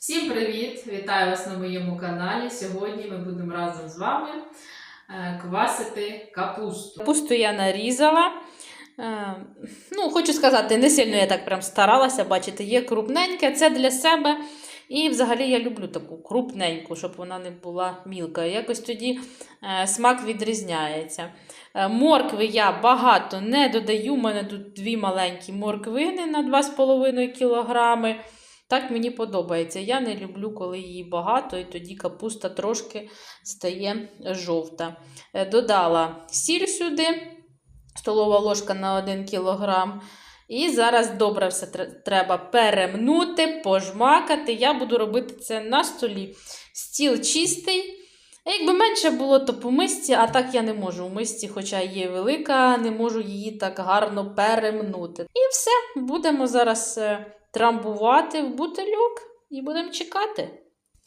Всім привіт! Вітаю вас на моєму каналі. Сьогодні ми будемо разом з вами е, квасити капусту. Капусту я нарізала. Е, Ну, хочу сказати, не сильно я так прям старалася, бачите, є крупненьке, це для себе. І взагалі я люблю таку крупненьку, щоб вона не була мілкою. Якось тоді е, смак відрізняється. Моркви я багато не додаю. У мене тут дві маленькі морквини на 2,5 кг. Так мені подобається. Я не люблю, коли її багато, і тоді капуста трошки стає жовта. Е, Додала сіль сюди, столова ложка на 1 кг. І зараз добре все треба перемнути, пожмакати. Я буду робити це на столі. Стіл чистий. Якби менше було, то по мисці, а так я не можу. У мисці, хоча є велика, не можу її так гарно перемнути. І все, будемо зараз е, трамбувати в бутильок і будемо чекати.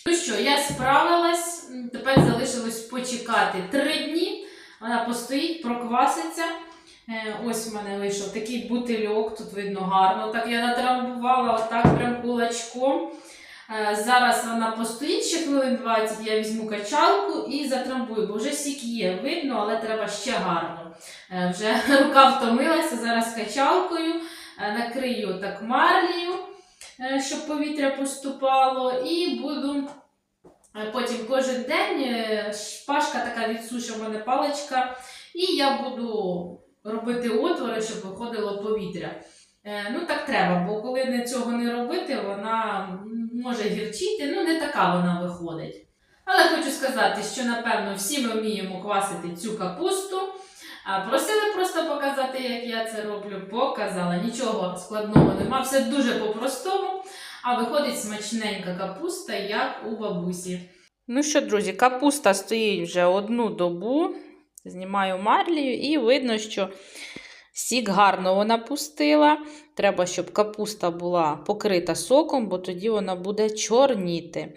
Ну що, я справилась. Тепер залишилось почекати три дні. Вона постоїть, прокваситься. Е, Ось в мене вийшов такий бутильок, тут видно гарно. Так я натрамбувала отак прям кулачком. Е, Зараз вона постоїть ще хвилин 20, я візьму качалку і затрамбую, бо вже сік є, видно, але треба ще гарно. Е, Вже рука втомилася, зараз качалкою накрию так марлею, е, щоб повітря поступало, і буду е, потім кожен день е, шпажка така відсуша в мене паличка, і я буду робити отвори, щоб виходило повітря. Е, Ну, так треба, бо коли цього не робити, вона може гірчити, ну не така вона виходить. Але хочу сказати, що напевно всі ми вміємо квасити цю капусту. А просили просто показати, як я це роблю. Показала. Нічого складного нема, все дуже по-простому. А виходить смачненька капуста, як у бабусі. Ну що, друзі, капуста стоїть вже одну добу. Знімаю марлію і видно, що сік гарно вона пустила. Треба, щоб капуста була покрита соком, бо тоді вона буде чорніти.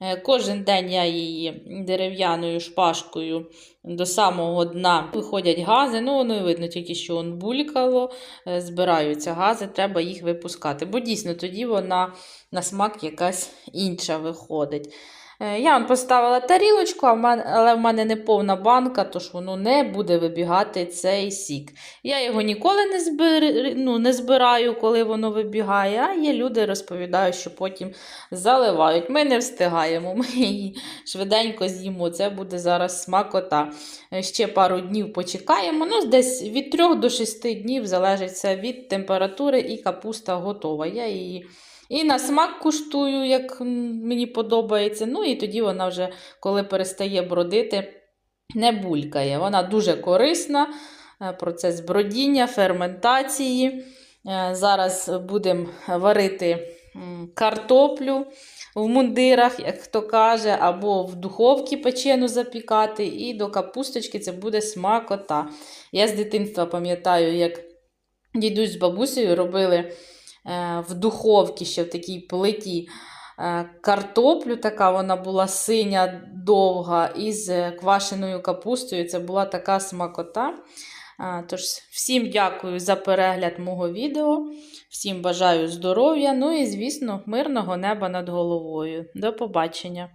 Е, Кожен день я її дерев'яною шпажкою до самого дна виходять гази. Ну, воно видно, тільки що он булькало, е, збираються гази, треба їх випускати. Бо дійсно тоді вона на смак якась інша виходить. Е, Я вам поставила тарілочку, але в мене не повна банка, тож воно не буде вибігати цей сік. Я його ніколи не, збир... ну, не збираю, коли воно вибігає, а є люди розповідають, що потім заливають. Ми не встигаємо, ми її швиденько з'їмо. Це буде зараз смакота. Е, Ще пару днів почекаємо. Ну, десь від 3 до 6 днів залежить все від температури, і капуста готова. Я її і на смак куштую, як мені подобається. Ну і тоді вона вже, коли перестає бродити, не булькає. Вона дуже корисна. е, Процес бродіння, ферментації. Е, Зараз будемо варити картоплю в мундирах, як хто каже, або в духовці печену запікати. І до капусточки це буде смакота. Я з дитинства пам'ятаю, як дідусь з бабусею робили е, в духовці ще в такій плиті картоплю, така вона була синя, довга, із е, квашеною капустою. Це була така смакота. Тож, всім дякую за перегляд мого відео. Всім бажаю здоров'я. Ну і, звісно, мирного неба над головою. До побачення!